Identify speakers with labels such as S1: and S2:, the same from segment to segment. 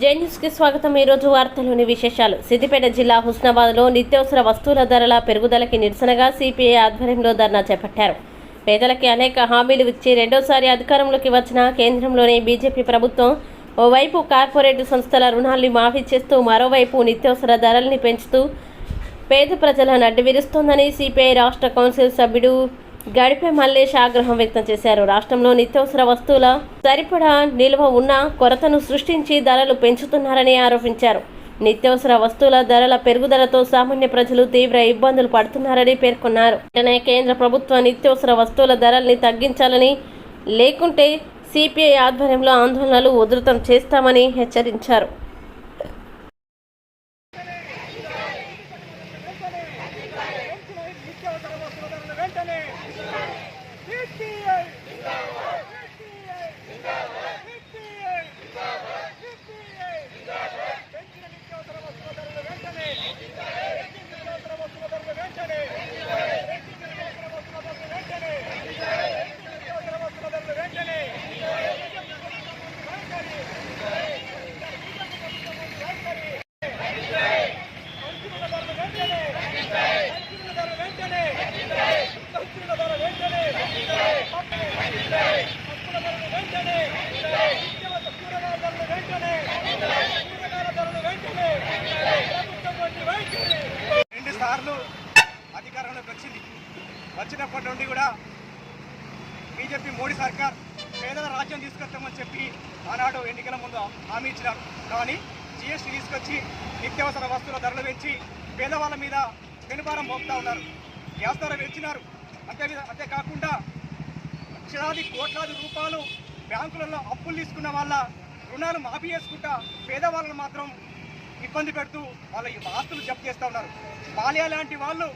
S1: జై న్యూస్కి స్వాగతం. ఈ రోజు విశేషాలు. సిద్దిపేట జిల్లా హుస్నాబాద్లో నిత్యావసర వస్తువుల ధరల పెరుగుదలకి నిరసనగా సిపిఐ ఆధ్వర్యంలో ధర్నా చేపట్టారు. పేదలకి అనేక హామీలు ఇచ్చి రెండోసారి అధికారంలోకి వచ్చిన కేంద్రంలోని బీజేపీ ప్రభుత్వం ఓవైపు కార్పొరేట్ సంస్థల రుణాల్ని మాఫీ చేస్తూ మరోవైపు నిత్యావసర ధరల్ని పెంచుతూ పేద ప్రజలను అడ్డువిరుస్తోందని సిపిఐ రాష్ట్ర కౌన్సిల్ సభ్యుడు గడిపే మల్లేష్ ఆగ్రహం వ్యక్తం చేశారు. రాష్ట్రంలో నిత్యావసర వస్తువుల సరిపడా నిల్వ ఉన్న కొరతను సృష్టించి ధరలు పెంచుతున్నారని ఆరోపించారు. నిత్యావసర వస్తువుల ధరల పెరుగుదలతో సామాన్య ప్రజలు తీవ్ర ఇబ్బందులు పడుతున్నారని పేర్కొన్నారు. వెంటనే కేంద్ర ప్రభుత్వం నిత్యావసర వస్తువుల ధరల్ని తగ్గించాలని లేకుంటే సిపిఐ ఆధ్వర్యంలో ఆందోళనలు ఉధృతం చేస్తామని హెచ్చరించారు
S2: నిత్యావసర వస్తువుల ధరలు వెంటనే సిపిఐ సిపిఐ సిపిఐ పెంచిన నిత్యావసర వస్తువుల ధరలు వెంటనే నిత్యావసర వస్తువుల ధరలు వెంటనే నిత్యావసర వస్తువుల ధరలు వెంటనే నిత్యావసర వస్తువుల ధరలు వెంటనే పంచుకున్న ధరలు వెంటనే పంచుకున్న ధరలు వెంటనే పంచుకున్న ధరలు వెంటనే పంచుకున్న ధరలు వెంటనే నిత్యావసర కూరగాయల ధరలు వెంటనే కూరగాయల ధరలు వెంటనే ప్రభుత్వం వంటి వైఖరి రెండు సార్లు అధికారంలోకి వచ్చింది. వచ్చినప్పటి నుండి కూడా బీజేపీ మోడీ సర్కార్ పేదల రాజ్యం తీసుకొస్తామని చెప్పి ఆనాడు ఎన్నికల ముందు హామీ ఇచ్చినారు. కానీ జిఎస్టీ తీసుకొచ్చి నిత్యావసర వస్తువుల ధరలు పెంచి పేదవాళ్ళ మీద పెనుభారం మోపుతా ఉన్నారు. గ్యాస్ ధర పెంచినారు. అంతే అంతేకాకుండా లక్షలాది కోట్లాది రూపాయలు బ్యాంకులలో అప్పులు తీసుకున్న వాళ్ళ రుణాలు మాఫీ చేసుకుంటా పేదవాళ్ళను మాత్రం ఇబ్బంది పెడుతూ వాళ్ళ ఈ ఆస్తులు జప్తు చేస్తూ ఉన్నారు. మాల్యా లాంటి వాళ్ళు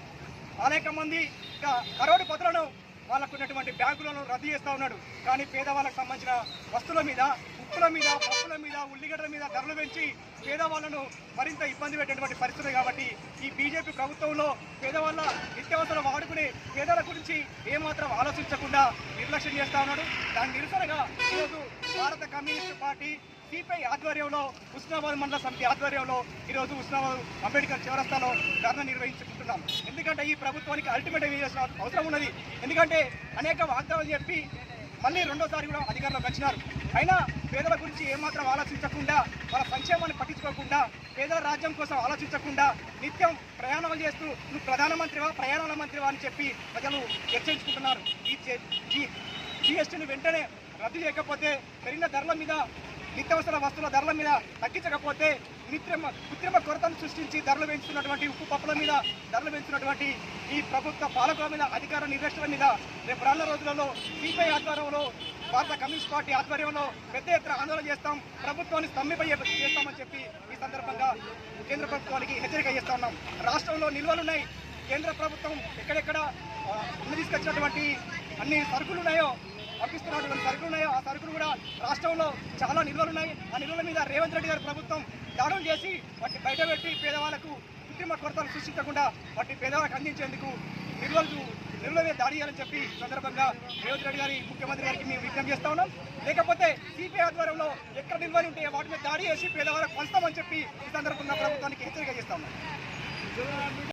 S2: అనేక మంది ఇంకా కరోడు పత్రాలను వాళ్ళకు ఉన్నటువంటి బ్యాంకులను రద్దు చేస్తూ ఉన్నాడు. కానీ పేదవాళ్ళకు సంబంధించిన వస్తువుల మీద ఉప్పుల మీద పప్పుల మీద ఉల్లిగడ్డల మీద ధరలు పెంచి పేదవాళ్ళను మరింత ఇబ్బంది పెట్టేటువంటి పరిస్థితి కాబట్టి ఈ బీజేపీ ప్రభుత్వంలో పేదవాళ్ళ నిత్యావసరం వాడుకునే పేదల గురించి ఏమాత్రం ఆలోచించకుండా నిర్లక్ష్యం చేస్తూ ఉన్నాడు. దాని నిరసనగా ఈరోజు భారత కమ్యూనిస్ట్ పార్టీ సిపిఐ ఆధ్వర్యంలో ఉస్నాబాద్ మండల సమితి ఆధ్వర్యంలో ఈరోజు ఉస్నాబాద్ అంబేద్కర్ చౌరస్తాలో ధర్నా నిర్వహించుకుంటున్నాం. ఎందుకంటే ఈ ప్రభుత్వానికి అల్టిమేట్ ఏం చేసిన అవసరం ఉన్నది. ఎందుకంటే అనేక వాగ్దానాలు చెప్పి మళ్ళీ రెండోసారి కూడా అధికారంలోకి వచ్చినారు. అయినా పేదల గురించి ఏమాత్రం ఆలోచించకుండా వాళ్ళ సంక్షేమాన్ని పట్టించుకోకుండా పేదల రాజ్యం కోసం ఆలోచించకుండా నిత్యం ప్రయాణాలు చేస్తూ నువ్వు ప్రధానమంత్రివా ప్రయాణాల మంత్రివా అని చెప్పి ప్రజలు హెచ్చరించుకుంటున్నారు. ఈ ఈ జిఎస్టీని వెంటనే రద్దు చేయకపోతే పెరిగిన ధరల మీద నిత్యావసర వస్తువుల ధరల మీద తగ్గించకపోతే మిత్రమ కృత్రిమ కొరతను సృష్టించి ధరలు పెంచుతున్నటువంటి ఉప్పు పప్పుల మీద ధరలు పెంచుతున్నటువంటి ఈ ప్రభుత్వ పాలకుల మీద అధికార నిర్దేశకుల మీద రేపు రాళ్ళ రోజులలో సిపిఐ ఆధ్వర్యంలో భారత కమ్యూనిస్ట్ పార్టీ ఆధ్వర్యంలో పెద్ద ఎత్తున ఆందోళన చేస్తాం. ప్రభుత్వాన్ని స్తంభింప చేస్తామని చెప్పి ఈ సందర్భంగా కేంద్ర ప్రభుత్వానికి హెచ్చరిక చేస్తా ఉన్నాం. రాష్ట్రంలో నిల్వలు ఉన్నాయి. కేంద్ర ప్రభుత్వం ఎక్కడెక్కడ తీసుకొచ్చినటువంటి అన్ని సరుకులు ఉన్నాయో పంపిస్తున్నటువంటి సరుకులు ఉన్నాయో ఆ సరుకులు కూడా రాష్ట్రంలో చాలా నిల్వలు ఉన్నాయి. ఆ నిల్వల మీద రేవంత్ రెడ్డి గారి ప్రభుత్వం దాడులు చేసి వాటిని బయటపెట్టి పేదవాళ్ళకు కృత్రిమ కొరతలు సృష్టించకుండా వాటిని పేదవాళ్ళకు అందించేందుకు నిల్వలు నిల్వల మీద దాడి చేయాలని చెప్పి సందర్భంగా రేవంత్ రెడ్డి గారి ముఖ్యమంత్రి గారికి మేము విజ్ఞప్తి చేస్తా ఉన్నాం. లేకపోతే సిపిఐ ఆధ్వర్యంలో ఎక్కడ నిల్వలు ఉంటే వాటి మీద దాడి చేసి పేదవాళ్ళకు పంచుతామని చెప్పి ఈ సందర్భంగా ప్రభుత్వానికి హెచ్చరిక చేస్తా ఉన్నాం.